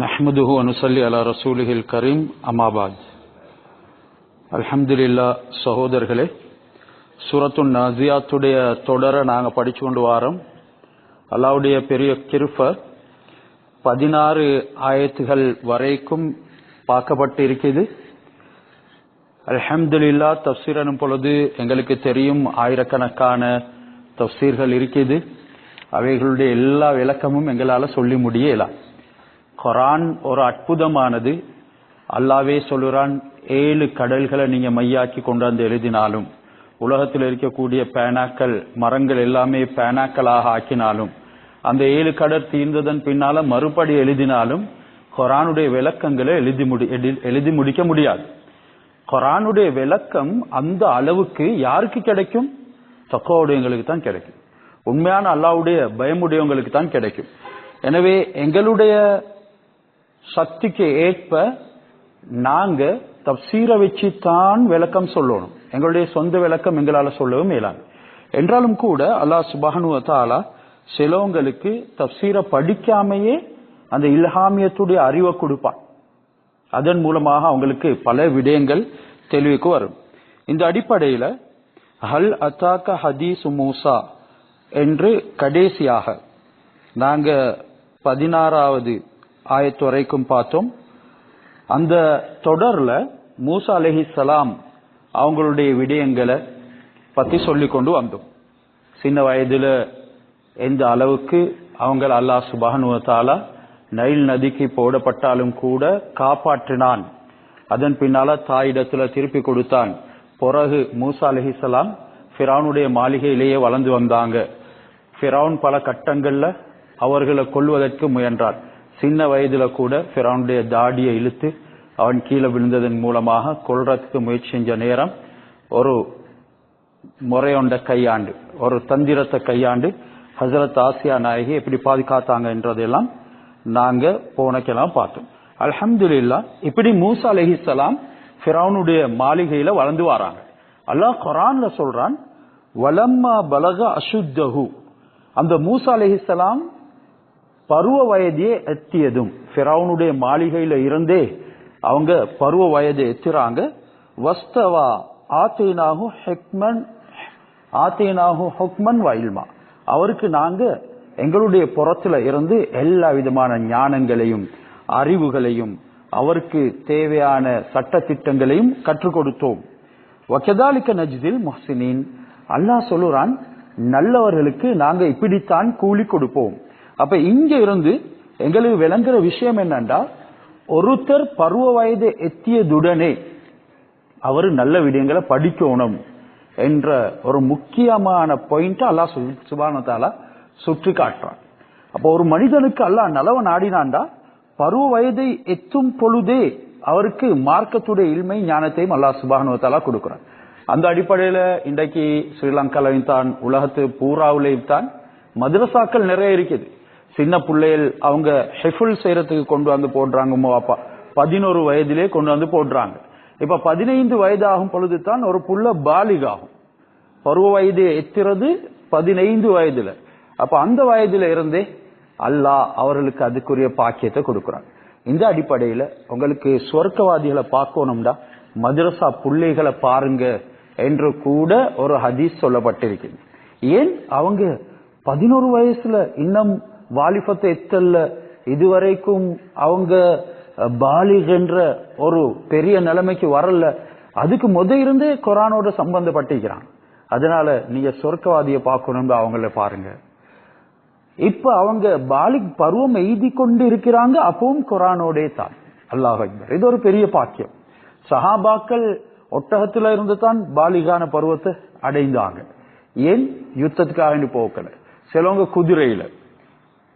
نحمده ونصلي على رسوله الكريم أما بعد அல்ஹம்துலில்லா சகோதரர்களே சூரத்து நாசியாத்துடைய தொடரை நாங்கள் படிச்சு கொண்டு வாரோம் அல்லாவுடைய பெரிய கிருப்ப பதினாறு ஆயத்துகள் வரைக்கும் பார்க்கப்பட்டு இருக்குது அல்ஹம்துலில்லா தப்சீர் எனும் பொழுது எங்களுக்கு தெரியும் ஆயிரக்கணக்கான தப்சீர்கள் இருக்குது அவைகளுடைய எல்லா விளக்கமும் எங்களால் சொல்லி முடியலாம் குரான் ஒரு அற்புதமானது. அல்லாவே சொல்லுறான் ஏழு கடல்களை நீங்க மையாக்கி கொண்டாந்து எழுதினாலும் உலகத்தில் இருக்கக்கூடிய பேனாக்கள் மரங்கள் எல்லாமே பேனாக்களாக ஆக்கினாலும் அந்த ஏழு கடல் தீர்ந்ததன் பின்னால மறுபடி எழுதினாலும் குரானுடைய விளக்கங்களை எழுதி முடி எழுதி முடிக்க முடியாது. குரானுடைய விளக்கம் அந்த அளவுக்கு யாருக்கு கிடைக்கும்? தக்கோடையங்களுக்கு தான் கிடைக்கும். உண்மையான அல்லாவுடைய பயமுடையவங்களுக்கு தான் கிடைக்கும். எனவே எங்களுடைய சக்திக்கு ஏற்ப நாங்க தப்சீரை வச்சு தான் விளக்கம் சொல்லணும். எங்களுடைய சொந்த விளக்கம் எங்களால சொல்லவும் இயலாது என்றாலும் கூட அல்லாஹ் சுபானுவத்தாலா சிலவங்களுக்கு தப்சீரை படிக்காமையே அந்த இல்ஹாமியத்துடைய அறிவை கொடுப்பான். அதன் மூலமாக அவங்களுக்கு பல விடயங்கள் தெளிவுக்கு வரும். இந்த அடிப்படையில் ஹல் அத்தாக்க ஹதீஸ் மூசா என்று கடைசியாக நாங்கள் பதினாறாவது ஆயத்து வரைக்கும் பார்த்தோம். அந்த தொடர்ல மூசா அலஹி சலாம் அவங்களுடைய விடயங்களை பத்தி சொல்லி கொண்டு வந்தோம். சின்ன வயதுல எந்த அளவுக்கு அவங்க அல்லாஹ் சுபானுவத்தாலா நைல் நதிக்கு போடப்பட்டாலும் கூட காப்பாற்றினான். அதன் பின்னால தாயிடத்துல திருப்பி கொடுத்தான். பிறகு மூசா அலஹிசலாம் ஃபிரௌனுடைய மாளிகையிலேயே வளர்ந்து வந்தாங்க. ஃபிரௌன் பல கட்டங்கள்ல அவர்களை கொள்வதற்கு முயன்றார். சின்ன வயதுல கூட ஃபிரௌனுடைய தாடியை இழுத்து அவன் கீழே விழுந்ததன் மூலமாக கொல்றதுக்கு முயற்சி செஞ்ச நேரம் ஒரு முறையொண்ட கையாண்டு ஒரு தந்திரத்தை கையாண்டு ஹசரத் ஆசியா நாயகி எப்படி பாதுகாத்தாங்க என்றதெல்லாம் நாங்க போனக்கெல்லாம் பார்த்தோம். அல்ஹம்துலில்லா இப்படி மூசா அலஹிசலாம் ஃபிரௌனுடைய மாளிகையில வளர்ந்து வராங்க. அல்லாஹ் குரான்ல சொல்றான் வலம்மா பலக அசுத்தஹு. அந்த மூசா அலஹிசலாம் பருவ வயதையே எத்தியதும். ஃபிரவுனுடைய மாளிகையில இருந்தே அவங்க பருவ வயதை எத்துறாங்க. வஸ்தவா ஆத்தேனாகு ஹெக்மன் ஆத்தேனாகு ஹொக்மன் வயல்மா. அவருக்கு நாங்க எங்களுடைய புறத்துல இருந்து எல்லா விதமான ஞானங்களையும் அறிவுகளையும் அவருக்கு தேவையான சட்ட திட்டங்களையும் கற்றுக் கொடுத்தோம். வக்கதாலிக்க நஜ்தில் முஹ்சினின். அல்லாஹ் சொல்லுறான் நல்லவர்களுக்கு நாங்க இப்படித்தான் கூலி கொடுப்போம். அப்ப இங்க இருந்து எங்களுக்கு விளங்குற விஷயம் என்னண்டா? ஒருத்தர் பருவ வயது எத்தியதுடனே அவர் நல்ல விடயங்களை படிக்கணும் என்ற ஒரு முக்கியமான பாயிண்ட் அல்லா சுபானத்தால சுற்றி காட்டுறான். அப்போ ஒரு மனிதனுக்கு அல்லா நலவ நாடினாண்டா பருவ வயதை எத்தும் பொழுதே அவருக்கு மார்க்கத்துடைய இல்மை ஞானத்தையும் அல்லா சுபானுவத்தாலா கொடுக்குறான். அந்த அடிப்படையில இன்றைக்கு ஸ்ரீலங்காலையும் தான் உலகத்து பூராவிலையும் தான் மதரசாக்கள் நிறைய இருக்குது. சின்ன பிள்ளைகள் அவங்க ஹெஃபுல் செய்யறதுக்கு கொண்டு வந்து போடுறாங்க அப்பா பதினோரு வயதிலே கொண்டு வந்து போடுறாங்க. இப்ப பதினைந்து வயது ஆகும் பொழுது தான் ஒரு புள்ள பாலிகாகும். பருவ வயது எத்திறது பதினைந்து வயதுல. அப்ப அந்த வயதுல இருந்தே அல்லாஹ் அவர்களுக்கு அதுக்குரிய பாக்கியத்தை கொடுக்குறாங்க இந்த அடிப்படையில உங்களுக்கு சொர்க்கவாதிகளை பார்க்கணும்டா. மதரசா பிள்ளைகளை பாருங்க என்று கூட ஒரு ஹதீஸ் சொல்லப்பட்டிருக்கு ஏன்? அவங்க பதினோரு வயசுல இன்னும் வாலிபத்தை எத்தல்ல? இதுவரைக்கும் அவங்க பாலிக் என்ற ஒரு பெரிய நிலைமைக்கு வரல. அதுக்கு முத இருந்தே கொரானோட சம்பந்தப்பட்டிருக்கிறான். அதனால நீங்க சொர்க்கவாதியை பார்க்கணும்னு அவங்கள பாருங்க. இப்ப அவங்க பாலிக் பருவம் எய்தி கொண்டு இருக்கிறாங்க அப்பவும் கொரானோடே தான். அல்லாஹ் அக்பர். இது ஒரு பெரிய பாக்கியம். சஹாபாக்கள் ஒட்டகத்துல இருந்து தான் பாலிகான பருவத்தை அடைந்தாங்க. ஏன்? யுத்தத்துக்காக போக்கல சிலவங்க குதிரையில.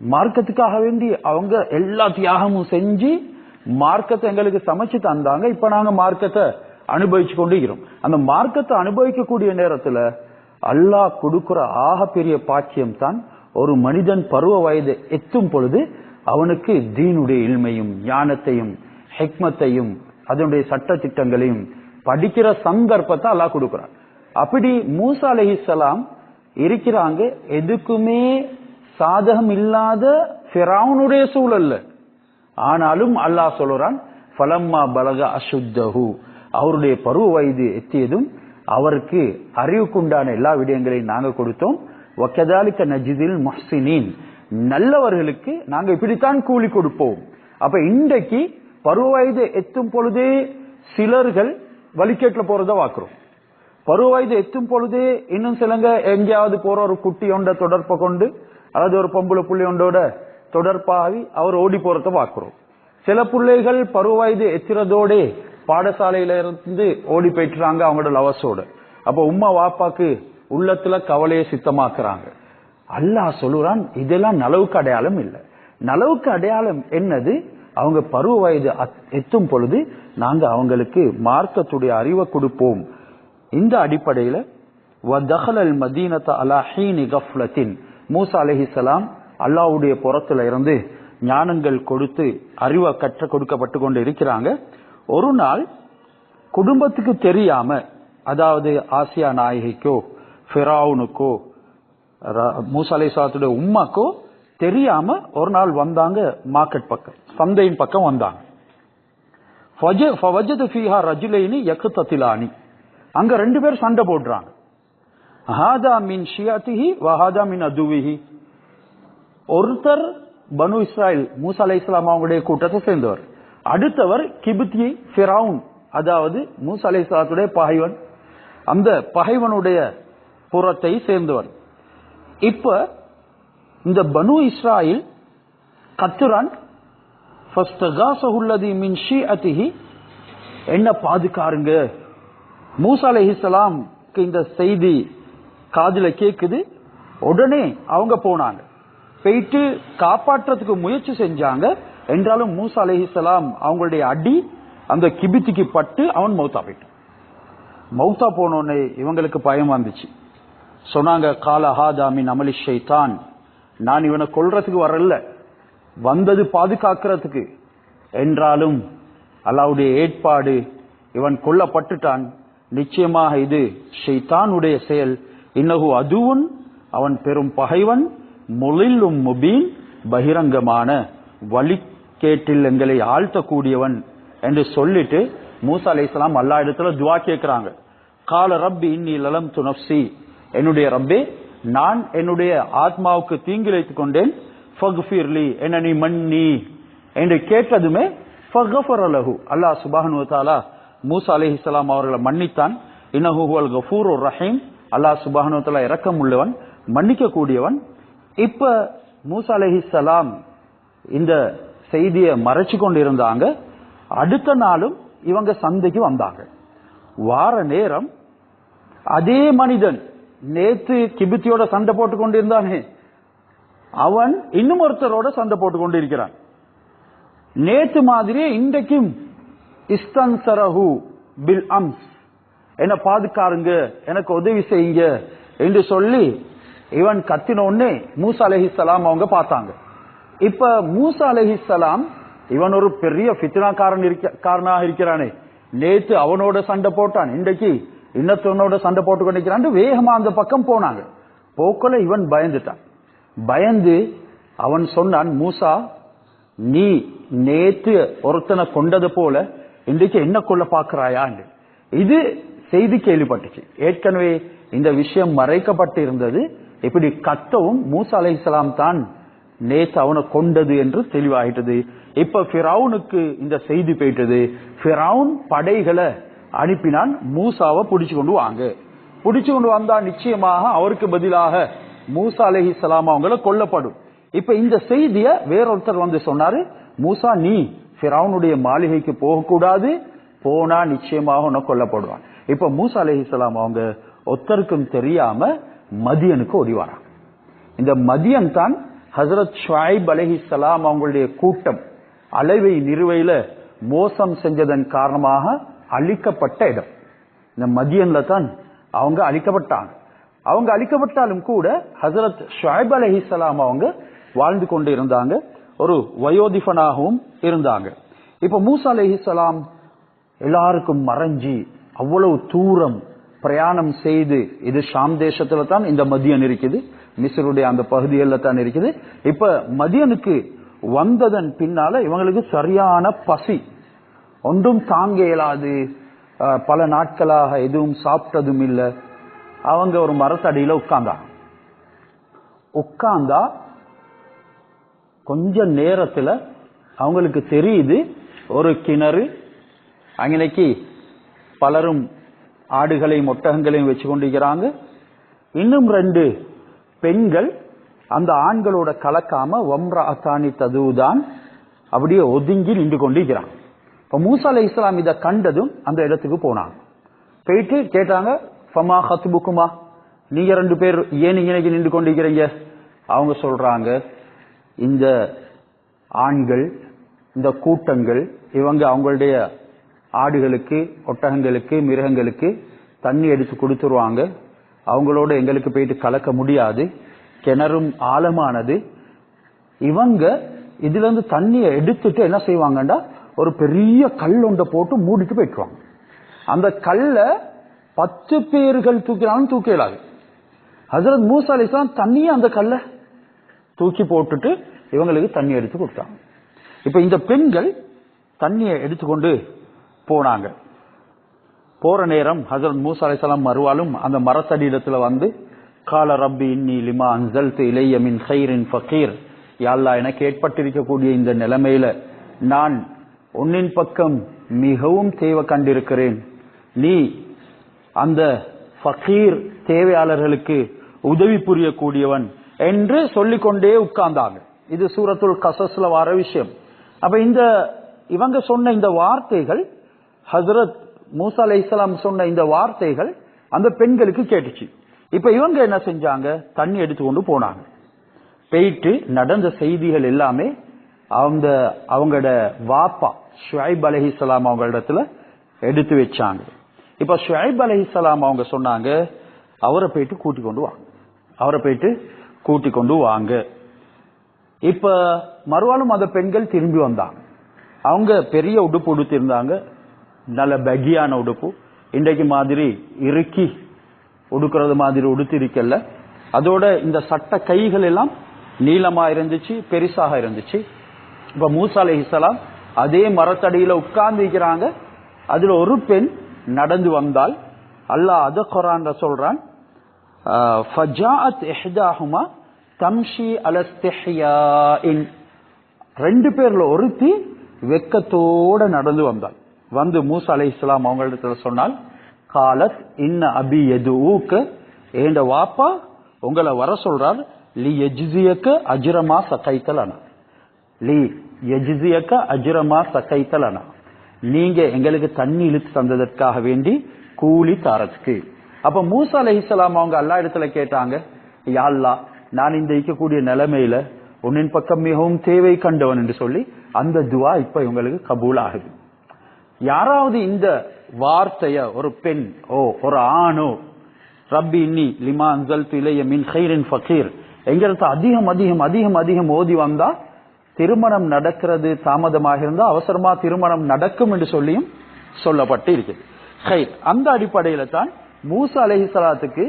மார்க்கத்துக்காக வேண்டி அவங்க எல்லா தியாகமும் செஞ்சு மார்க்கத்தை எங்களுக்கு சமைச்சு தந்தாங்க. இப்ப நாங்க மார்க்கத்தை அனுபவிச்சு கொண்டு இருக்கிறோம் அந்த மார்க்கத்தை அனுபவிக்கக்கூடிய நேரத்துல அல்லாஹ் கொடுக்கிற ஆக பெரிய பாக்கியம் தான் ஒரு மனிதன் பருவ வயது எத்தும் பொழுது அவனுக்கு தீனுடைய இல்மையும் ஞானத்தையும் ஹெக்மத்தையும் அதனுடைய சட்ட திட்டங்களையும் படிக்கிற சந்தர்ப்பத்தை அல்லாஹ் கொடுக்கிறான். அப்படி மூசா அலஹிசலாம் இருக்கிறாங்க. எதுக்குமே சாதகம் இல்லாத ஃபிரௌனுடைய சூழல்ல. ஆனாலும் அல்லாஹ் சொல்றான் ஃபலம்மா பலக அசுத்தஹு. அவருடைய பருவ வயது எத்தியதும் அவருக்கு அறிவுக்குண்டான எல்லா விடயங்களையும் நாங்க கொடுத்தோம். ஒக்கதாலிக்க நஜிதில் முஹ்சினீன். நல்லவர்களுக்கு நாங்க இப்படித்தான் கூலி கொடுப்போம். அப்ப இன்றைக்கு பருவ வயது எத்தும் பொழுதே சிலர்கள் வலிக்கேட்டில் போறத வாக்குறோம் பருவ வயது எத்தும் பொழுதே இன்னும் சிலங்க எங்கேயாவது போற ஒரு குட்டி ஒண்ட தொடர்பை கொண்டு அதாவது ஒரு பொம்பளை புள்ளையோண்டோட தொடர்பாகி அவர் ஓடி போறத பாக்குறோம் சில பிள்ளைகள் பருவ வயது எத்திரதோடே பாடசாலையில இருந்து ஓடி போயிட்டுறாங்க அவங்களோட லவசோட அப்ப உம்மா வாப்பாக்கு உள்ளத்துல கவலையை சித்தமாக்குறாங்க. அல்லாஹ் சொல்லுறான் இதெல்லாம் நலவுக்கு அடையாளம் இல்லை. நலவுக்கு அடையாளம் என்னது? அவங்க பருவ வயது எத்தும் பொழுது நாங்க அவங்களுக்கு மார்க்கத்துடைய அறிவை கொடுப்போம். இந்த அடிப்படையில வதகல் மதீனத்தை அலாஹீனி கஃப்லத்தின் மூசா அலைஹிஸ்ஸலாம் அல்லாஹ்வுடைய புறத்துல இருந்து ஞானங்கள் கொடுத்து அறிவை கற்ற கொடுக்கப்பட்டு கொண்டு இருக்கிறாங்க. ஒரு நாள் குடும்பத்துக்கு தெரியாம அதாவது ஆசியா நாயகிக்கோ ஃபிராவுனுக்கோ மூசா அலைஹிஸ்ஸலாத்துடைய உம்மாக்கோ தெரியாம ஒரு நாள் வந்தாங்க மார்க்கெட் பக்கம் சந்தையின் பக்கம் வந்தாங்க. ஃபஜ- ஃபவஜத ஃபீஹா ரஜுலைனி யக்தத்திலானி அங்க ரெண்டு பேர் சண்டை போடுறாங்க. ஹாதா மின் ஷியாத்திஹி வஹாதா மின் அதுவிஹி. ஒருத்தர் பனு இஸ்ராயல் மூசா அலை இஸ்லாம் அவங்களுடைய கூட்டத்தை சேர்ந்தவர். அடுத்தவர் கிபித்தி ஃபிரவுன் அதாவது மூசா அலை இஸ்லாத்துடைய பகைவன். அந்த பகைவனுடைய புறத்தை சேர்ந்தவர். இப்ப இந்த பனு இஸ்ராயில் கத்துரான் மின் ஷிஅத்திஹி என்ன பாதுகாருங்க? மூசா அலைஹிஸ்ஸலாம்க்கு இந்த செய்தி காதுல கேக்குது உடனே அவங்க போனாங்க. போயிட்டு காப்பாற்றுறதுக்கு முயற்சி செஞ்சாங்க. என்றாலும் மூசா அலிஹிசலாம் அவங்களுடைய அடி அந்த கிபித்திக்கு பட்டு அவன் மௌத்தா போயிட்டான். மௌத்தா போனோடனே இவங்களுக்கு பயம் வந்துச்சு. சொன்னாங்க காலஹாதாமின் அமலி ஷைதான். நான் இவனை கொல்றதுக்கு வரல. வந்தது பாதுகாக்கிறதுக்கு. என்றாலும் அல்லாவுடைய ஏற்பாடு இவன் கொல்லப்பட்டுட்டான். நிச்சயமாக இது ஷெய்தானுடைய செயல். இன்னகு அதுவும் அவன் பெரும் பகைவன் முளில்லும் முபீன் பகிரங்கமான வழிகேட்டில் எங்களை ஆழ்த்தக்கூடியவன் என்று சொல்லிட்டு மூசா அலைஹிஸ்ஸலாம் அல்லா இடத்துல துவா கேட்கிறாங்க. கால ரப்பி இன்னி லலம் துனப்சி என்னுடைய ரப்பே நான் என்னுடைய ஆத்மாவுக்கு தீங்கிழைத்துக் கொண்டேன். ஃபக்ஃபிர்லி என்ன நீ மன்னி என்று கேட்டதுமே ஃபகஃபரலஹு அல்லாஹ் சுப்ஹானஹு தாலா மூசா அலைஹிஸ்ஸலாம் அவர்களை மன்னித்தான். இன்னஹு ஹுவல் கஃபூருர் ரஹீம். அல்லாஹ் சுபானுவத்தில் இறக்கம் உள்ளவன் மன்னிக்க கூடியவன் இப்ப மூசா அலைஹிஸ்ஸலாம் இந்த செய்தியை மறைச்சு கொண்டு இருந்தாங்க அடுத்த நாளும் இவங்க சந்தைக்கு வந்தாங்க. வார நேரம் அதே மனிதன் நேத்து கிபித்தியோட சண்டை போட்டு கொண்டு இருந்தானே அவன் இன்னும் ஒருத்தரோட சண்டை போட்டு கொண்டு இருக்கிறான் நேத்து மாதிரியே இன்றைக்கும் இஸ்தன் சரஹு பில் அம்ஸ். என்ன பாதுகாருங்க? எனக்கு உதவி செய்யுங்க என்று சொல்லி இவன் கத்தின மூசா அலஹிசலாம் அவங்க பார்த்தாங்க. இப்ப மூசா அலஹிசலாம் இவன் ஒரு பெரிய பித்னாக்காரன் இருக்க காரனாக இருக்கிறானே. நேத்து அவனோட சண்டை போட்டான். இன்றைக்கு இன்னத்தவனோட சண்டை போட்டு கொண்டிருக்கிறான். வேகமா அந்த பக்கம் போனாங்க. போக்கல இவன் பயந்துட்டான். பயந்து அவன் சொன்னான் மூசா நீ நேத்து ஒருத்தனை கொண்டது போல இன்றைக்கு என்ன கொள்ள பாக்குறாயான்னு இது செய்தி கேள்விப்பட்டுச்சு. ஏற்கனவே இந்த விஷயம் மறைக்கப்பட்டு இருந்தது இப்படி கத்தவும் மூசா அலைஹிஸ்ஸலாம் தான் நேத்து அவனை கொண்டது என்று தெளிவாயிட்டது. இப்ப ஃபிரௌனுக்கு இந்த செய்தி போயிட்டது. ஃபிரௌன் படைகளை அனுப்பினான். மூசாவை பிடிச்சு கொண்டு வாங்க. பிடிச்சு கொண்டு வந்தா நிச்சயமாக அவருக்கு பதிலாக மூசா அலஹி அலைஹிஸ்ஸலாம் அவங்கள கொல்லப்படும். இப்ப இந்த செய்திய வேறொருத்தர் வந்து சொன்னாரு மூசா நீ ஃபிரௌனுடைய மாளிகைக்கு போகக்கூடாது. போனா நிச்சயமாக உன்னை கொல்லப்படுவான். இப்போ மூசா அலைஹிஸ்ஸலாம் அவங்க ஒத்தருக்கும் தெரியாம மதியனுக்கு ஓடி வராங்க இந்த மதியன் தான் ஹசரத் ஷாயிப் அலைஹிஸ்ஸலாம் அவங்களுடைய கூட்டம் அலைவை நிறுவையில மோசம் செஞ்சதன் காரணமாக அழிக்கப்பட்ட இடம். இந்த மதியன்ல தான் அவங்க அழிக்கப்பட்டாங்க. அவங்க அழிக்கப்பட்டாலும் கூட ஹசரத் ஷாயிப் அலைஹிஸ்ஸலாம் அவங்க வாழ்ந்து கொண்டு இருந்தாங்க. ஒரு வயோதிபனாகவும் இருந்தாங்க. இப்ப மூசா அலைஹிஸ்ஸலாம் எல்லாருக்கும் மறைஞ்சி அவ்வளவு தூரம் பிரயாணம் செய்து இது ஷாம் தேசத்துல தான் இந்த மதியன் இருக்குது மிசருடைய அந்த பகுதிகளில் தான் இருக்குது. இப்ப மதியனுக்கு வந்ததன் பின்னால இவங்களுக்கு சரியான பசி. ஒன்றும் தாங்க இயலாது. பல நாட்களாக எதுவும் சாப்பிட்டதும் இல்லை. அவங்க ஒரு மரத்தடியில உட்கார்ந்தா உட்கார்ந்தா கொஞ்ச நேரத்துல அவங்களுக்கு தெரியுது ஒரு கிணறு அங்கனைக்கு பலரும் ஆடுகளையும் ஒட்டகங்களையும் வச்சு கொண்டிருக்கிறாங்க இன்னும் ரெண்டு பெண்கள் அந்த ஆண்களோட கலக்காம வம்ரா அத்தானி ததுதான் அப்படியே ஒதுங்கி நின்று கொண்டிருக்கிறான். இப்போ மூசா அலை இஸ்லாம் இதை கண்டதும் அந்த இடத்துக்கு போனாங்க. போயிட்டு கேட்டாங்க ஃபமா ஹத்துபுக்குமா நீங்க ரெண்டு பேர் ஏன் இன்னைக்கு நின்று கொண்டிருக்கிறீங்க? அவங்க சொல்றாங்க இந்த ஆண்கள் இந்த கூட்டங்கள் இவங்க அவங்களுடைய ஆடுகளுக்கு ஒட்டகங்களுக்கு மிருகங்களுக்கு தண்ணி எடுத்து கொடுத்துருவாங்க அவங்களோட எங்களுக்கு போயிட்டு கலக்க முடியாது. கிணறும் ஆழமானது. இவங்க இதுல இருந்து தண்ணியை எடுத்துட்டு என்ன செய்வாங்கண்டா? ஒரு பெரிய கல் ஒன்றை போட்டு மூடிட்டு போயிட்டுருவாங்க அந்த கல்ல பத்து பேர்கள் தூக்கினாலும் தூக்க இயலாது. ஹசரத் மூசா தண்ணியை அந்த கல்லை தூக்கி போட்டுட்டு இவங்களுக்கு தண்ணி எடுத்து கொடுத்தாங்க. இப்ப இந்த பெண்கள் தண்ணியை எடுத்துக்கொண்டு போனாங்க. போற நேரம் ஹசரத் மூசா அலிசலாம் மறுவாலும் அந்த மரத்தடியிடத்துல வந்து கால ரப்பி இன்னி லிமா அன்சல்து இலைய மின் ஹைரின் ஃபகீர். யாழ்லா எனக்கு ஏற்பட்டிருக்கக்கூடிய இந்த நிலைமையில நான் உன்னின் பக்கம் மிகவும் தேவை கண்டிருக்கிறேன். நீ அந்த ஃபகீர் தேவையாளர்களுக்கு உதவி புரியக்கூடியவன் என்று சொல்லிக்கொண்டே உட்கார்ந்தாங்க. இது சூரத்துல் கசஸ்ல வர விஷயம். அப்ப இந்த இவங்க சொன்ன இந்த வார்த்தைகள் ஹசரத் மூசா அலைஹிஸ்ஸலாம் சொன்ன இந்த வார்த்தைகள் அந்த பெண்களுக்கு கேட்டுச்சு. இப்ப இவங்க என்ன செஞ்சாங்க? தண்ணி எடுத்துக்கொண்டு போனாங்க. போயிட்டு நடந்த செய்திகள் எல்லாமே அந்த அவங்களோட வாப்பா ஷுவைப் அலஹி அவங்க இடத்துல எடுத்து வச்சாங்க. இப்ப ஷுவைப் அலைஹிஸ்ஸலாம் அவங்க சொன்னாங்க அவரை போயிட்டு கூட்டி கொண்டு வாங்க. அவரை போயிட்டு கூட்டி கொண்டு வாங்க. இப்ப மறுவாலும் அந்த பெண்கள் திரும்பி வந்தாங்க. அவங்க பெரிய உடுப்பு உடுத்திருந்தாங்க. நல்ல பகியான உடுப்பு. இன்றைக்கு மாதிரி இறுக்கி உடுக்கிறது மாதிரி உடுத்திருக்கல அதோட இந்த சட்ட கைகள் எல்லாம் நீளமா இருந்துச்சு பெருசாக இருந்துச்சு. இப்ப மூசா அலைஹிஸ்ஸலாம் அதே மரத்தடியில உட்கார்ந்து இருக்கிறாங்க அதுல ஒரு பெண் நடந்து வந்தால் அல்லாஹ் அத குரான் சொல்றான் தம்ஷி அல ரெண்டு பேர்ல ஒருத்தி வெக்கத்தோட நடந்து வந்தாள். வந்து மூசா அலைஹிஸ்ஸலாம் அவங்களிடத்துல சொன்னால் காலத் இன்ன அபி எது ஊக்கு ஏண்ட வாப்பா உங்களை வர சொல்றார் லி எஜ்சியக்க அஜ்ரமா சகைத்தலனா. லி எஜ்சியக்க அஜ்ரமா அண்ணா நீங்க எங்களுக்கு தண்ணி இழுத்து தந்ததற்காக வேண்டி கூலி தாரத்துக்கு. அப்ப மூசா அலைஹிஸ்ஸலாம் அவங்க அல்லா இடத்துல கேட்டாங்க யாழ்லா நான் இந்த இருக்கக்கூடிய நிலைமையில உன்னின் பக்கம் மிகவும் தேவை கண்டவன் என்று சொல்லி அந்த துவா இப்ப இவங்களுக்கு கபூல் ஆகுது யாராவது இந்த வார்த்தைய ஒரு பெண் ஓ ஒரு ஆணோ ரப்பி இன்னி லிமா அன்சல் துலைய மின் ஹைரின் ஃபகீர் எங்கிறது அதிகம் அதிகம் அதிகம் அதிகம் ஓதி வந்தா திருமணம் நடக்கிறது தாமதமாக இருந்தா அவசரமா திருமணம் நடக்கும் என்று சொல்லியும் சொல்லப்பட்டு இருக்குது ஹைர் அந்த அடிப்படையில தான் மூசா அலைஹிஸ்ஸலாத்துக்கு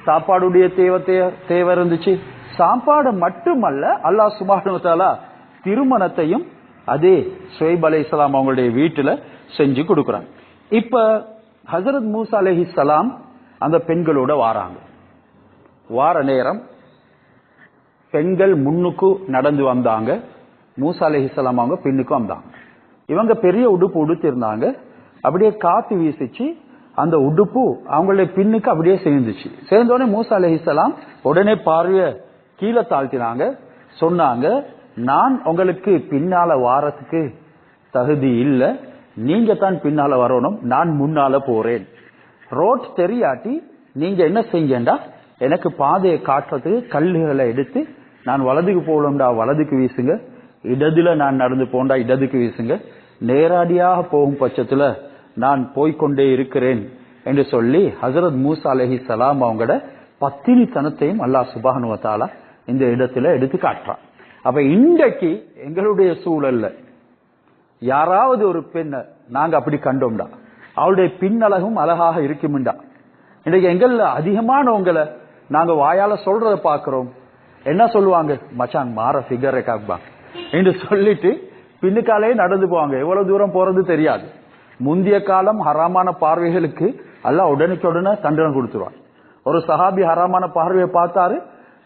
சாப்பாடுடைய தேவை தேவை இருந்துச்சு. சாப்பாடு மட்டுமல்ல அல்லாஹ் சுபானுவத்தாலா திருமணத்தையும் அதே சுவைப் இஸ்லாம் அவங்களுடைய வீட்டுல செஞ்சு கொடுக்குறாங்க. இப்ப ஹசரத் மூசா சலாம் அந்த பெண்களோட வாராங்க. வார நேரம் பெண்கள் முன்னுக்கு நடந்து வந்தாங்க. மூசா சலாம் அவங்க பின்னுக்கு வந்தாங்க. இவங்க பெரிய உடுப்பு உடுத்திருந்தாங்க அப்படியே காத்து வீசிச்சு அந்த உடுப்பு அவங்களுடைய பின்னுக்கு அப்படியே சேர்ந்துச்சு. சேர்ந்தோடனே மூசா அலஹிசலாம் உடனே பார்வைய கீழே தாழ்த்தினாங்க. சொன்னாங்க நான் உங்களுக்கு பின்னால வாரத்துக்கு தகுதி இல்லை. நீங்க தான் பின்னால வரணும் நான் முன்னால போறேன். ரோட் தெரியாட்டி நீங்க என்ன செய்யண்டா எனக்கு பாதையை காட்டுறதுக்கு கல்லுகளை எடுத்து நான் வலதுக்கு போகணும்டா வலதுக்கு வீசுங்க. இடதுல நான் நடந்து போண்டா இடதுக்கு வீசுங்க. நேரடியாக போகும் பட்சத்துல நான் போய்க்கொண்டே இருக்கிறேன் என்று சொல்லி ஹசரத் மூசா அலஹி சலாம் அவங்களோட பத்தினித்தனத்தையும் அல்லாஹ் சுபானுவத்தாலா இந்த இடத்துல எடுத்து காட்டுறான். அப்ப இன்றைக்கு எங்களுடைய சூழல்ல யாராவது ஒரு பெண்ணை நாங்க அப்படி கண்டோம்டா. அவளுடைய பின்னழகும் அழகாக இருக்கும்டா. இன்றைக்கு எங்கள்ல அதிகமானவங்களை நாங்க வாயால சொல்றத பாக்குறோம் என்ன சொல்லுவாங்க? மச்சான் மாற ஃபிகர் காப்பா என்று சொல்லிட்டு பின்னுக்காலே நடந்து போவாங்க. எவ்வளவு தூரம் போறது தெரியாது. முந்தைய காலம் ஹராமான பார்வைகளுக்கு அல்ல உடனுக்கு உடனே தண்டனை கொடுத்துருவான். ஒரு சஹாபி ஹராமான பார்வையை பார்த்தாரு.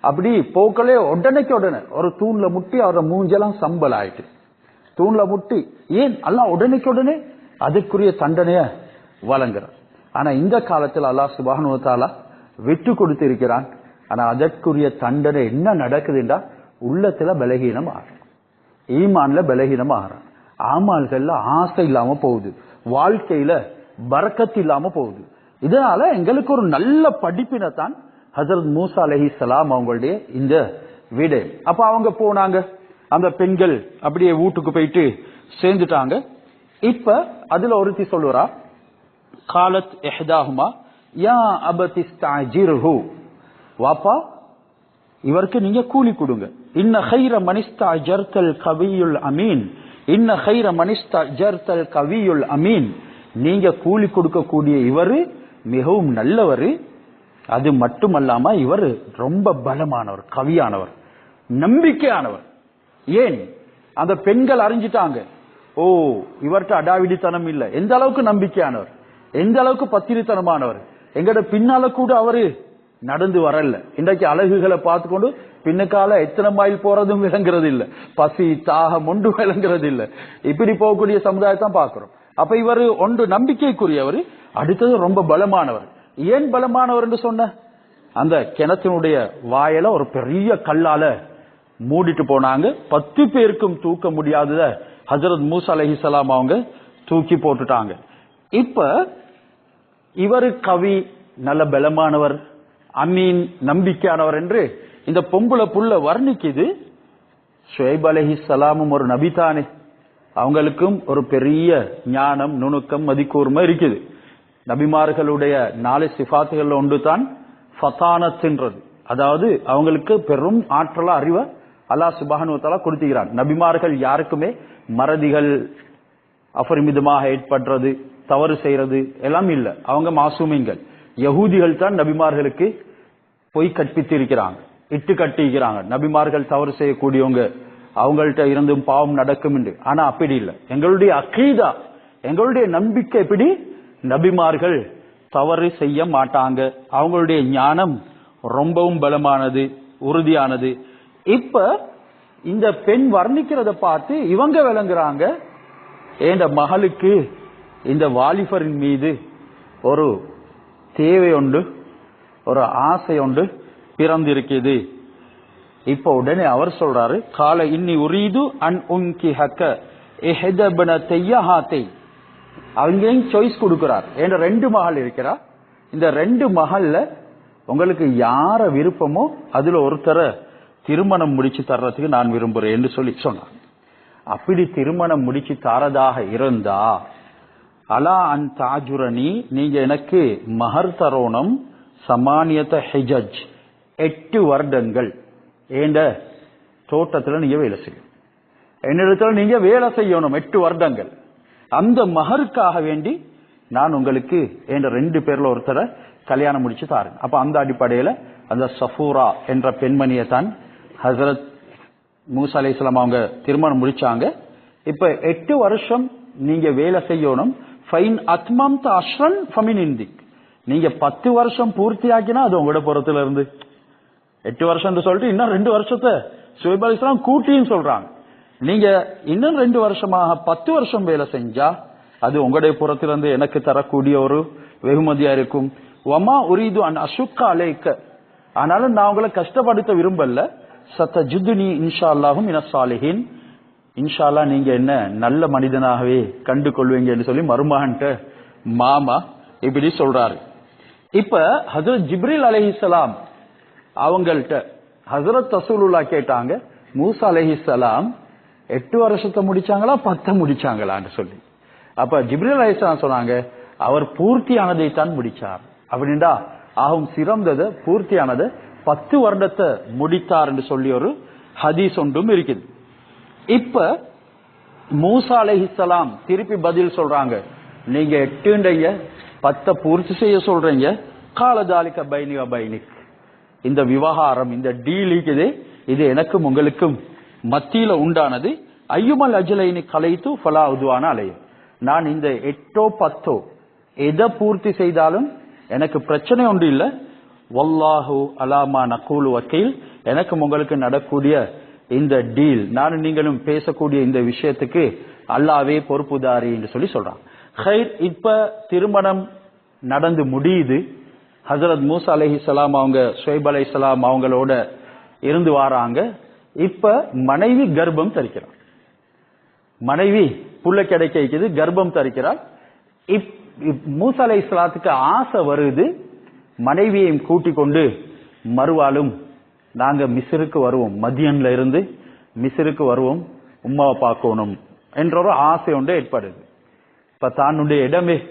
அப்படி போக்களே உடனேக்கு உடனே ஒரு தூண்ல முட்டி அவரோட மூஞ்செல்லாம் சம்பல் ஆயிட்டு. தூண்ல முட்டி. ஏன்? அல்லாஹ் உடனேக்கு உடனே அதுக்குரிய தண்டனைய வழங்குறான். ஆனா இந்த காலத்தில் அல்லாஹ் சுபானுவத்தாலா விட்டு கொடுத்து இருக்கிறான் ஆனா அதற்குரிய தண்டனை என்ன நடக்குதுண்டா உள்ளத்துல பலகீனம் ஆகும் ஈமான்ல பலகீனம் ஆகிறான் ஆமால்கள்ல ஆசை இல்லாம போகுது வாழ்க்கையில பறக்கத்து இல்லாம போகுது. இதனால எங்களுக்கு ஒரு நல்ல படிப்பினை தான் ஹசரத் மூசா அலஹி சலாம் அவங்களுடைய இந்த வீடு. அப்ப அவங்க போனாங்க. அந்த பெண்கள் அப்படியே வீட்டுக்கு போயிட்டு சேர்ந்துட்டாங்க. இப்ப அதுல ஒருத்தி சொல்லுறா காலத் எஹ்தாஹுமா யா அபதிஸ்தாஜிர்ஹு வாப்பா இவருக்கு நீங்க கூலி கொடுங்க. இன்ன ஹைர மனிஸ்தா ஜர்தல் கவியுல் அமீன். இன்ன ஹைர மனிஸ்தா ஜர்தல் கவியுல் அமீன். நீங்க கூலி கொடுக்கக்கூடிய இவரு மிகவும் நல்லவர். அது மட்டுமல்லாம இவர் ரொம்ப பலமானவர் கவியானவர் நம்பிக்கையானவர். ஏன்? அந்த பெண்கள் அறிஞ்சிட்டாங்க. ஓ இவர்கிட்ட அடாவிடித்தனம் இல்ல. எந்த அளவுக்கு நம்பிக்கையானவர்? எந்த அளவுக்கு பத்திரித்தனமானவர்? எங்கட பின்னால கூட அவரு நடந்து வரல. இன்றைக்கு அழகுகளை பார்த்துக்கொண்டு பின்னுக்கால எத்தனை மைல் போறதும் விளங்குறது இல்ல பசி தாகம் ஒன்று விளங்குறது இல்ல இப்படி போகக்கூடிய சமுதாயத்தான் பாக்குறோம் அப்ப இவர் ஒன்று நம்பிக்கைக்குரியவர் அடுத்தது ரொம்ப பலமானவர். ஏன் பலமானவர் என்று சொன்ன? அந்த கிணத்தினுடைய வாயில ஒரு பெரிய கல்லால மூடிட்டு போனாங்க. பத்து பேருக்கும் தூக்க முடியாதத ஹசரத் மூசா அலஹிசலாம் அவங்க தூக்கி போட்டுட்டாங்க. இப்ப இவரு கவி நல்ல பலமானவர் அமீன் நம்பிக்கையானவர் என்று இந்த பொம்பளை புள்ள வர்ணிக்குது. ஷுவைப் அலஹி சலாமும் ஒரு நபிதானே அவங்களுக்கும் ஒரு பெரிய ஞானம் நுணுக்கம் மதிக்கூர்மை இருக்குது. நபிமார்களுடைய நாலு சிபாத்துகள் ஒன்று தான் ஃபத்தானத்ன்றது அதாவது அவங்களுக்கு பெரும் ஆற்றலா அறிவை அல்லாஹ் சுபானுவத்தாலா கொடுத்துக்கிறான் நபிமார்கள் யாருக்குமே மறதிகள் அபரிமிதமாக ஏற்படுறது தவறு செய்யறது எல்லாம் இல்லை. அவங்க மாசூமிங்கள் யகூதிகள் தான் நபிமார்களுக்கு பொய் கற்பித்து இருக்கிறாங்க இட்டு கட்டிக்கிறாங்க. நபிமார்கள் தவறு செய்யக்கூடியவங்க அவங்கள்ட்ட இருந்தும் பாவம் நடக்கும் என்று. ஆனா அப்படி இல்லை. எங்களுடைய அக்கீதா எங்களுடைய நம்பிக்கை எப்படி? நபிமார்கள் தவறு செய்ய மாட்டாங்க. அவங்களுடைய ஞானம் ரொம்பவும் பலமானது உறுதியானது. இப்ப இந்த பெண் வர்ணிக்கிறத பார்த்து இவங்க விளங்குறாங்க ஏண்ட மகளுக்கு இந்த வாலிபரின் மீது ஒரு தேவை உண்டு ஒரு ஆசை உண்டு பிறந்திருக்குது. இப்ப உடனே அவர் சொல்றாரு கால இன்னி உரீது அன் உன்கி ஹக்க எஹதபன தெய்யஹாத்தை அவங்களையும் சாய்ஸ் கொடுக்கிறார். என்ற ரெண்டு மகள் இருக்கிறா. இந்த ரெண்டு மகள்ல உங்களுக்கு யார விருப்பமோ அதுல ஒருத்தரை திருமணம் முடிச்சு தர்றதுக்கு நான் விரும்புறேன் என்று சொல்லி சொன்னான் அப்படி திருமணம் முடிச்சு தாரதாக இருந்தா அலா அன் தாஜுரணி நீங்க எனக்கு மகர் தரோணம் சமானியத ஹெஜஜ் எட்டு வருடங்கள் ஏண்ட தோட்டத்துல நீங்க வேலை செய்யணும். என்னிடத்துல நீங்க வேலை செய்யணும் எட்டு வருடங்கள். அந்த மகருக்காக வேண்டி நான் உங்களுக்கு என்ற ரெண்டு பேர்ல ஒருத்தரை கல்யாணம் முடிச்சு தாரேன். அப்ப அந்த அடிப்படையில அந்த சஃபூரா என்ற பெண்மணியை தான் ஹசரத் மூசா அலி இஸ்லாம் அவங்க திருமணம் முடிச்சாங்க. இப்ப எட்டு வருஷம் நீங்க வேலை செய்யணும். ஃபைன் அத்மம் அஷ்ரன் ஃபமின் இந்திக் நீங்க பத்து வருஷம் பூர்த்தி ஆக்கினா அது உங்களோட புறத்துல இருந்து. எட்டு வருஷம் சொல்லிட்டு இன்னும் ரெண்டு வருஷத்தை சுயப் அலி இஸ்லாம் கூட்டின்னு சொல்றாங்க. நீங்க இன்னும் ரெண்டு வருஷமாக பத்து வருஷம் வேலை செஞ்சா அது உங்களுடைய புறத்திலிருந்து எனக்கு தரக்கூடிய ஒரு வெகுமதியா இருக்கும். வமா உரிது அன் அசுக்கா அலேக்க. ஆனாலும் நான் உங்களை கஷ்டப்படுத்த விரும்பல. சத்த ஜுத்துனி இன்ஷா அல்லாஹும் இன சாலிஹின். இன்ஷா நீங்க என்ன நல்ல மனிதனாகவே கண்டு கொள்வீங்கன்னு சொல்லி மருமகன்ட்ட மாமா இப்படி சொல்றாரு. இப்ப ஹசரத் ஜிப்ரில் அலஹிசலாம் அவங்கள்ட்ட ஹசரத் தசூலுல்லா கேட்டாங்க மூசா அலஹிசலாம் எட்டு வருஷத்தை முடிச்சாங்களா பத்தை முடிச்சாங்களான்னு சொல்லி. அப்ப ஜிப்ரில் அலைஹிஸ்ஸலாம் சொன்னாங்க அவர் பூர்த்தியானதை தான் முடிச்சார். அப்படின்டா ஆகும் சிறந்தது பூர்த்தியானது பத்து வருடத்தை முடித்தார் என்று சொல்லி ஒரு ஹதீஸ் ஒன்றும் இருக்குது. இப்ப மூசா அலஹிசலாம் திருப்பி பதில் சொல்றாங்க. நீங்க எட்டுன்றீங்க பத்த பூர்த்தி செய்ய சொல்றீங்க. காலதாலிக்க பைனிவ பைனிக். இந்த விவகாரம் இந்த டீல் இருக்குது. இது எனக்கும் உங்களுக்கும் மத்தியில உண்டானது. ஐயுமல் அஜலைனி கலைத்து ஃபலா உதுவான அலையும் நான் இந்த எட்டோ பத்தோ எதை பூர்த்தி செய்தாலும் எனக்கு பிரச்சனை ஒன்று இல்லை. வல்லாஹு அலாமா நக்கூலு வக்கீல் எனக்கும் உங்களுக்கு நடக்கூடிய இந்த டீல் நானும் நீங்களும் பேசக்கூடிய இந்த விஷயத்துக்கு அல்லாவே பொறுப்புதாரி என்று சொல்லி சொல்றான். ஹைர் இப்ப திருமணம் நடந்து முடியுது. ஹசரத் மூசா சலாம் அவங்க ஷுவைப் சலாம் அவங்களோட இருந்து வாராங்க. இப்ப மனைவி கர்ப்பம் தரிக்கிறார் மனைவி புள்ள கிடைக்க கர்ப்பம் தரிக்கிறார் இப் இப் மூசா அலை இஸ்லாத்துக்கு ஆசை வருது. மனைவியையும் கூட்டிக் கொண்டு மறுவாலும் நாங்க மிஸ்ருக்கு வருவோம். மதியன்ல இருந்து மிஸ்ருக்கு வருவோம். உம்மாவை பார்க்கணும். என்ற ஒரு ஆசை ஒன்று ஏற்படுது. இப்ப தானுடைய இடமே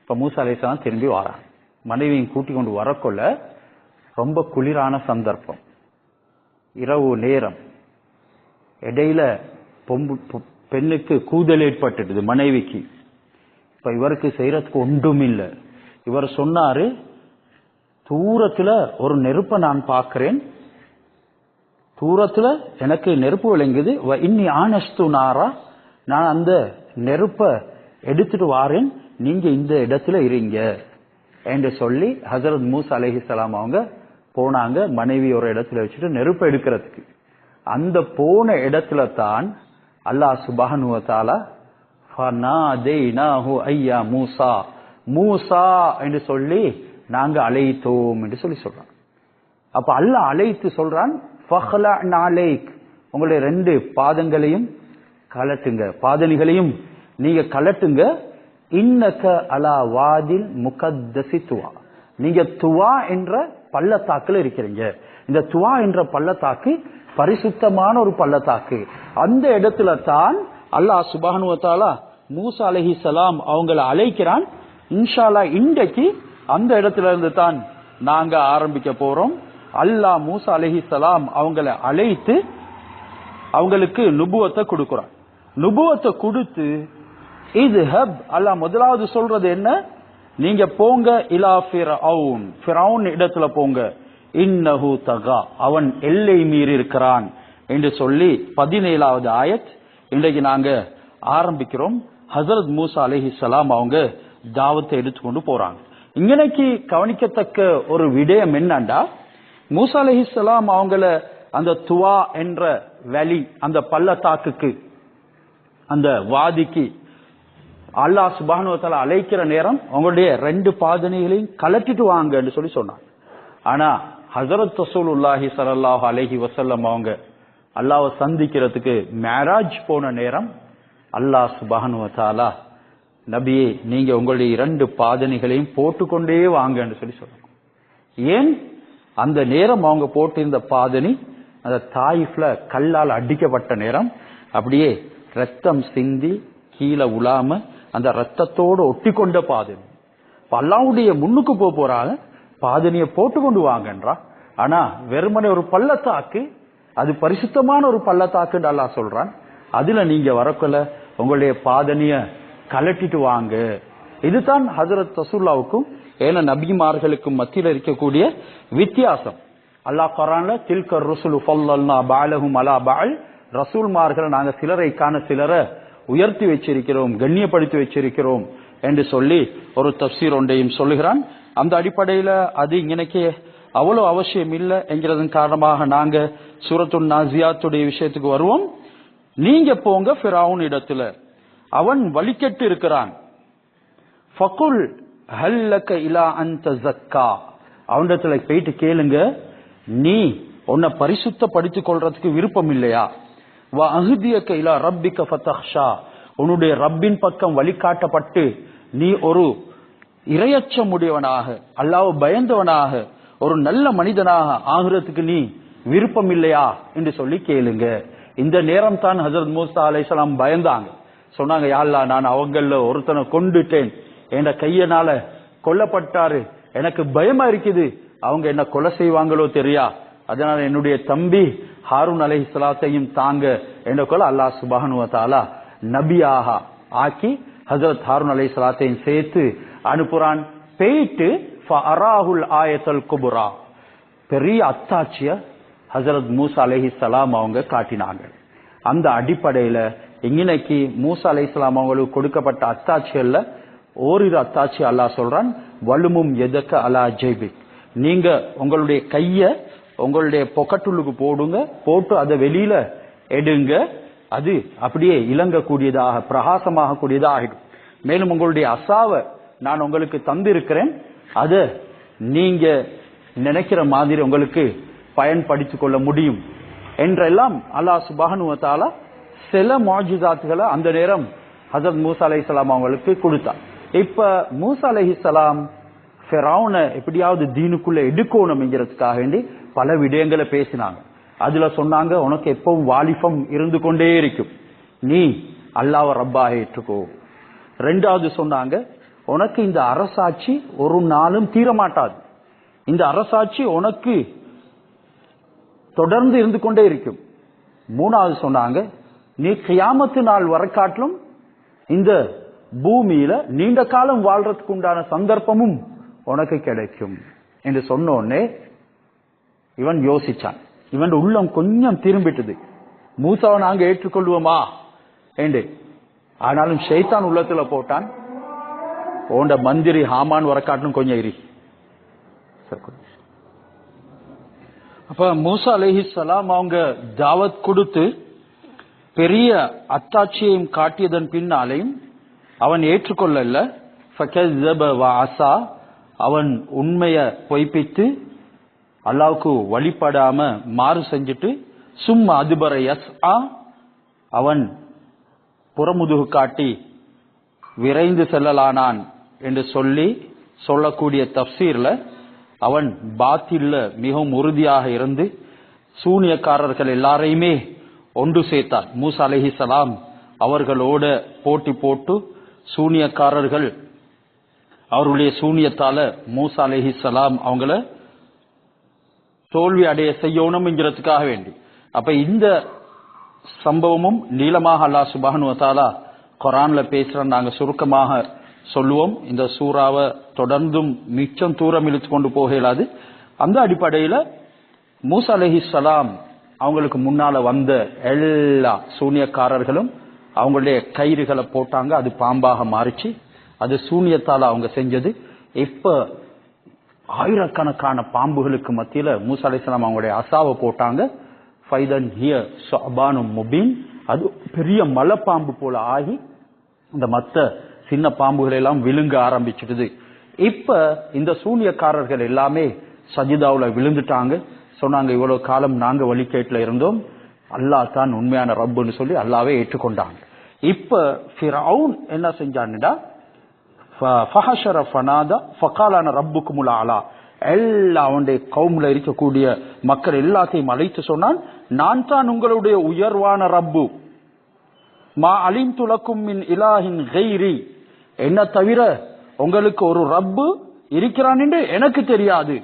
இப்ப மூசா அலை திரும்பி வரான். மனைவியும் கூட்டிக் கொண்டு வரக்கொள்ள ரொம்ப குளிரான சந்தர்ப்பம். இரவு நேரம். இடையில பொம்பு பெண்ணுக்கு கூதல் ஏற்பட்டுடுது மனைவிக்கு. இப்ப இவருக்கு செய்யறதுக்கு ஒன்றும் இல்லை. இவர் சொன்னாரு தூரத்துல ஒரு நெருப்பை நான் பார்க்கிறேன். தூரத்துல எனக்கு நெருப்பு விளங்குது. வ இன்னி ஆனஸ்து நாரா நான் அந்த நெருப்பை எடுத்துட்டு வாரேன். நீங்க இந்த இடத்துல இருங்க என்று சொல்லி ஹசரத் மூசா அலைஹிஸ்ஸலாம் அவங்க போனாங்க. மனைவி ஒரு இடத்துல வச்சுட்டு நெருப்பு எடுக்கிறதுக்கு. அந்த போன இடத்துல தான் அல்லாஹ் சுப்ஹானஹு வ ஐயா மூசா. மூசா என்று சொல்லி நாங்க அழைத்தோம் என்று சொல்லி சொல்றான். அப்ப அல்லாஹ் அழைத்து சொல்றான் உங்களுடைய ரெண்டு பாதங்களையும் கலட்டுங்க பாதணிகளையும் நீங்க கலட்டுங்க. இன்னக்க அலா வாதில் முகத்தசி துவா. நீங்க துவா என்ற பள்ளத்தாக்குல இருக்கிறீங்க. இந்த துவா என்ற பள்ளத்தாக்கு பரிசுத்தமான ஒரு பள்ளத்தாக்கு. அந்த இடத்துல தான் அல்லாஹ் சுபானுவத்தாலா மூசா அலஹி சலாம் அவங்களை அழைக்கிறான். இன்ஷாலா இன்றைக்கு அந்த இடத்துல இருந்து தான் நாங்க ஆரம்பிக்க போறோம். அல்லாஹ் மூசா அலைஹிஸ்ஸலாம் அவங்கள அழைத்து அவங்களுக்கு நுபுவத்தை கொடுக்குறான். நுபுவத்தை கொடுத்து இது ஹப் அல்லாஹ் முதலாவது சொல்றது என்ன? நீங்க போங்க இலா ஃபிரவுன் ஃபிரவுன் இடத்துல போங்க. இன்னஹு தகா. அவன் எல்லை மீறி இருக்கிறான் என்று சொல்லி பதினேழாவது ஆயத் இன்றைக்கு நாங்க ஆரம்பிக்கிறோம். ஹசரத் மூசா அலைஹிஸ்ஸலாம் அவங்க தாவத்தை எடுத்துக்கொண்டு போறாங்க. இங்கனைக்கு கவனிக்கத்தக்க ஒரு விடயம் என்னண்டா? மூசா அலைஹிஸ்ஸலாம் அவங்கள அந்த துவா என்ற வலி அந்த பள்ளத்தாக்குக்கு அந்த வாதிக்கு அல்லாஹ் சுபானுவத்தால அழைக்கிற நேரம் அவங்களுடைய ரெண்டு பாதனைகளையும் கலட்டிட்டு வாங்கன்னு சொல்லி சொன்னாங்க. ஆனா ஹஜரத் ரசூலுல்லாஹி ஸல்லல்லாஹு அலைஹி வசல்லம் அவங்க அல்லாவை சந்திக்கிறதுக்கு மேராஜ் போன நேரம் அல்லாஹ் சுபானுவத்தாலா நபியே நீங்க உங்களுடைய இரண்டு பாதனைகளையும் போட்டுக்கொண்டே வாங்கன்னு சொல்லி சொல்லணும் ஏன்? அந்த நேரம் அவங்க போட்டிருந்த பாதனி அந்த தாயிஃப்ல கல்லால் அடிக்கப்பட்ட நேரம். அப்படியே ரத்தம் சிந்தி கீழே உலாம அந்த ரத்தத்தோடு ஒட்டி கொண்ட பாதனி பல்லாவுடைய முன்னுக்கு போக போறாங்க பாதனியை போட்டு கொண்டு வாங்கன்றா. ஆனா வெறுமனே ஒரு பள்ளத்தாக்கு அது பரிசுத்தமான ஒரு பள்ளத்தாக்குன்னு நல்லா சொல்றான். அதுல நீங்க வரக்குள்ள உங்களுடைய பாதனிய கலட்டிட்டு வாங்க. இதுதான் ஹசரத் ரசூல்லாவுக்கும் ஏன நபிமார்களுக்கும் மத்தியில் இருக்கக்கூடிய வித்தியாசம். அல்லாஹ் குரான்ல தில்கர் ருசுலு ஃபல்லல்னா பாலஹும் அலா பால். ரசூல்மார்களை நாங்க சிலரை காண சிலரை உயர்த்தி வச்சிருக்கிறோம் கண்ணியப்படுத்தி வச்சிருக்கிறோம் என்று சொல்லி ஒரு தப்சீர் ஒன்றையும் சொல்லுகிறான். அந்த அடிப்படையில அது இன்னைக்கு அவ்வளவு அவசியம் இல்லை என்கிறதன் காரணமாக நாங்க சூரத்துன் நாசியாத்துடைய விஷயத்துக்கு வருவோம். நீங்க போங்க ஃபிரவுன் இடத்துல. அவன் வழிகெட்டு இருக்கிறான். ஃபகுல் ஹல்லக இலா அந்த ஜக்கா. அவனிடத்துல போயிட்டு கேளுங்க நீ உன்னை பரிசுத்தப்படுத்திக் கொள்றதுக்கு விருப்பம் இல்லையா? வ அஹ்தியக இலா ரப்பிக ஃபதஹ்ஷா. உன்னுடைய ரப்பின் பக்கம் வழிகாட்டப்பட்டு நீ ஒரு இரையச்சமுடையவனாக அல்லாஹ் பயந்தவனாக ஒரு நல்ல மனிதனாக ஆகிறதுக்கு நீ விருப்பம் இல்லையா? என்று சொல்லி கேளுங்க. இந்த நேரம் தான் ஹசரத் மூசா அலைசலாம் பயந்தாங்க. சொன்னாங்க யாழ்லா நான் அவங்கள ஒருத்தனை கொண்டுட்டேன். என் கையனால கொல்லப்பட்டாரு. எனக்கு பயமா இருக்குது. அவங்க என்ன கொலை செய்வாங்களோ தெரியா? அதனால என்னுடைய தம்பி ஹாரூன் அலை சலாத்தையும் தாங்க. என்ற கொலை அல்லாஹ் சுபானுவத்தாலா நபியாக ஆக்கி ஹசரத் ஹாரூன் அலை சலாத்தையும் சேர்த்து அனுப்புறான். போயிட்டு ஆயத்தல் குபுரா. பெரிய அத்தாட்சிய ஹசரத் மூசா அலஹி சலாம் அவங்க காட்டினாங்க. அந்த அடிப்படையில இன்னைக்கு மூசா அலைஹிஸ்ஸலாம் அவங்களுக்கு கொடுக்கப்பட்ட அத்தாட்சிகள்ல ஓரிரு அத்தாட்சி அல்லாஹ் சொல்றான் வலுமும் எதக்க அலா ஜெய்பிக். நீங்க உங்களுடைய கைய உங்களுடைய பொக்கட்டுள்ளுக்கு போடுங்க போட்டு அதை வெளியில எடுங்க. அது அப்படியே இலங்கக்கூடியதாக பிரகாசமாக கூடியதாக ஆகிடும். மேலும் உங்களுடைய அசாவை நான் உங்களுக்கு தந்திருக்கிறேன். அதை நீங்க நினைக்கிற மாதிரி உங்களுக்கு பயன்படுத்திக் கொள்ள முடியும். என்றெல்லாம் அல்லாஹ் சுபானுவத்தாலா சில மாஜிதாத்துகளை அந்த நேரம் ஹசரத் மூசா அலைஹிஸ்ஸலாம் அவங்களுக்கு கொடுத்தான். இப்ப மூசா அலைஹிஸ்ஸலாம் ஃபெரௌனை எப்படியாவது தீனுக்குள்ள எடுக்கணும்ங்கிறதுக்காக வேண்டி பல விடயங்களை பேசினாங்க. அதுல சொன்னாங்க உனக்கு எப்பவும் வாலிபம் இருந்து கொண்டே இருக்கும். நீ அல்லாவ ரப்பாக ஏற்றுக்கோ. ரெண்டாவது சொன்னாங்க உனக்கு இந்த அரசாட்சி ஒரு நாளும் தீரமாட்டாது. இந்த அரசாட்சி உனக்கு தொடர்ந்து இருந்து கொண்டே இருக்கும். மூணாவது சொன்னாங்க நீ கியாமத்து நாள் வரக்காட்டிலும் இந்த பூமியில நீண்ட காலம் வாழ்றதுக்கு உண்டான சந்தர்ப்பமும் உனக்கு கிடைக்கும். என்று சொன்னோடனே இவன் யோசிச்சான். இவன் உள்ளம் கொஞ்சம் திரும்பிட்டது. மூசாவை நாங்க ஏற்றுக்கொள்வோமா? என்று. ஆனாலும் ஷைத்தான் உள்ளத்துல போட்டான். போண்ட மந்திரி ஹாமான் வரக்காட்டும் கொஞ்சம் இரு. அப்ப மூசா சலாம் அவங்க தாவத் கொடுத்து பெரிய அத்தாட்சியையும் காட்டியதன் பின்னாலையும் அவன் ஏற்றுக்கொள்ளல ஃபகஸ்ஸப அவன் உண்மைய பொய்ப்பித்து அல்லாவுக்கு வழிபடாம மாறு செஞ்சுட்டு சும்மா அதுபர எஸ் அவன் புறமுதுகு காட்டி விரைந்து செல்லலானான் என்று சொல்லி சொல்லக்கூடிய தப்சீர்ல அவன் பாத்தில்ல மிகவும் உறுதியாக இருந்து சூனியக்காரர்கள் எல்லாரையுமே ஒன்று சேர்த்தான் மூசா சலாம் அவர்களோட போட்டி போட்டு சூனியக்காரர்கள் அவருடைய சூனியத்தால மூசா சலாம் அவங்கள தோல்வி அடைய செய்யணும்ங்கிறதுக்காக வேண்டி. அப்ப இந்த சம்பவமும் நீளமாக அல்லா சுப்ஹானஹு வ தஆலா பேசுற நாங்க சுருக்கமாக சொல்லுவோம். இந்த சூறாவை தொடர்ந்தும் மிச்சம் தூரம் இழுத்து கொண்டு போக இயலாது. அந்த அடிப்படையில மூசா சலாம் அவங்களுக்கு முன்னால வந்த எல்லா சூனியக்காரர்களும் அவங்களுடைய கயிறுகளை போட்டாங்க. அது பாம்பாக மாறிச்சு. அது சூனியத்தால அவங்க செஞ்சது. இப்ப ஆயிரக்கணக்கான பாம்புகளுக்கு மத்தியில மூசா அலைஹிஸ்ஸலாம் அவங்களுடைய அசாவை போட்டாங்க. ஃபைதன் ஹியர் சபானு முபீன். அது பெரிய மலைப்பாம்பு போல ஆகி இந்த மத்த சின்ன பாம்புகள் எல்லாம் விழுங்க ஆரம்பிச்சிடுது. இப்ப இந்த சூனியக்காரர்கள் எல்லாமே சஜிதாவுல விழுந்துட்டாங்க. சொன்னாங்க இவ்வளவு காலம் நாங்க வழிகேட்டுல இருந்தோம். அல்லாஹ் தான் உண்மையான ரப்புன்னு சொல்லி அல்லாவே ஏற்றுக்கொண்டாங்க இப்ப ஃபிரவுன் என்ன செஞ்சான்டா ஃபஹஷர ஃபனாதா ஃபகாலான ரப்புக்குமுல் ஆலா எல்லா அவனுடைய கவுமில் இருக்கக்கூடிய மக்கள் எல்லாத்தையும் அழைத்து சொன்னான் நான் தான் உங்களுடைய உயர்வான ரப்பு. மா அலிம் துலக்கும் மின் இலாஹின் கைரி என்ன தவிர உங்களுக்கு ஒரு ரப்பு இருக்கிறான் என்று எனக்கு தெரியாது.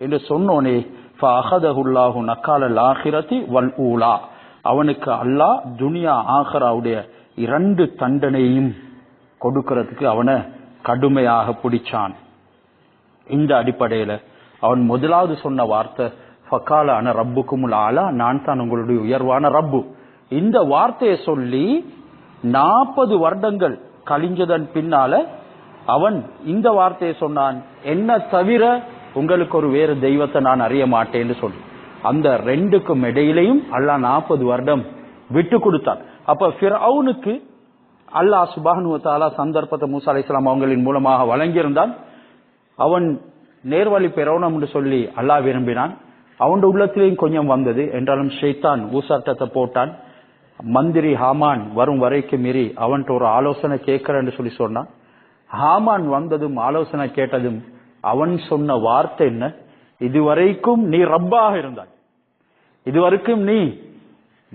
என்று சொன்னோனே ஃபஅஹதஹுல்லாஹு நக்காலல் ஆஹிரதி வல் ஊலா அவனுக்கு அல்லாஹ் துனியா ஆஹராவுடைய இரண்டு தண்டனையும் கொடுக்கிறதுக்கு அவனை கடுமையாக பிடிச்சான். இந்த அடிப்படையில அவன் முதலாவது சொன்ன வார்த்தை ஃபக்கால அன ரப்புக்குமுல் ஆலா நான் தான் உங்களுடைய உயர்வான ரப்பு. இந்த வார்த்தையை சொல்லி நாற்பது வருடங்கள் கழிஞ்சதன் பின்னால அவன் இந்த வார்த்தையை சொன்னான். என்ன தவிர உங்களுக்கு ஒரு வேறு தெய்வத்தை நான் அறிய மாட்டேன்னு சொல்லி. அந்த ரெண்டுக்கும் இடையிலையும் அல்லாஹ் நாற்பது வருடம் விட்டு கொடுத்தான். அப்ப ஃபிரௌனுக்கு அல்லாஹ் சுபானுவத்தாலா தாலா சந்தர்ப்பத்தை மூசா அலைஹிஸ்ஸலாம் அவங்களின் மூலமாக வழங்கியிருந்தான். அவன் நேர்வழி பெறணும் என்று சொல்லி அல்லாஹ் விரும்பினான். அவன் உள்ளத்திலேயும் கொஞ்சம் வந்தது. என்றாலும் ஷெய்தான் ஊசாட்டத்தை போட்டான். மந்திரி ஹாமான் வரும் வரைக்கும் மீறி அவன்கிட்ட ஒரு ஆலோசனை கேட்கிறேன்னு சொல்லி சொன்னான். ஹாமான் வந்ததும் ஆலோசனை கேட்டதும் அவன் சொன்ன வார்த்தை என்ன? இதுவரைக்கும் நீ ரப்பாக இருந்தாய். இதுவரைக்கும் நீ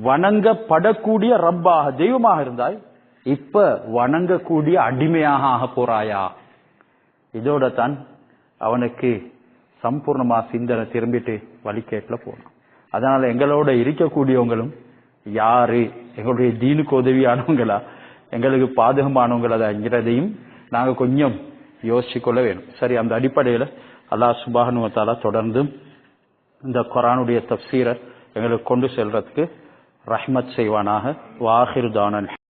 வணங்கப்படக்கூடிய ரப்பாக தெய்வமாக இருந்தாய். இப்ப வணங்கக்கூடிய அடிமையாக ஆக போறாயா? இதோட தான் அவனுக்கு சம்பூர்ணமா சிந்தனை திரும்பிட்டு வழிகேட்டில் போனான். அதனால எங்களோட இருக்கக்கூடியவங்களும் யாரு? எங்களுடைய தீனுக்கு உதவியானவங்களா? எங்களுக்கு பாதகமானவங்களதாங்கிறதையும் நாங்க கொஞ்சம் யோசிச்சுக்கொள்ள வேண்டும் சரி அந்த அடிப்படையில அல்லாஹ் சுபானுவத்தாலா தொடர்ந்து இந்த குரானுடைய தப்சீரை எங்களுக்கு கொண்டு செல்றதுக்கு ரஹ்மத் செய்வானாக. வாஹிர் தானன்.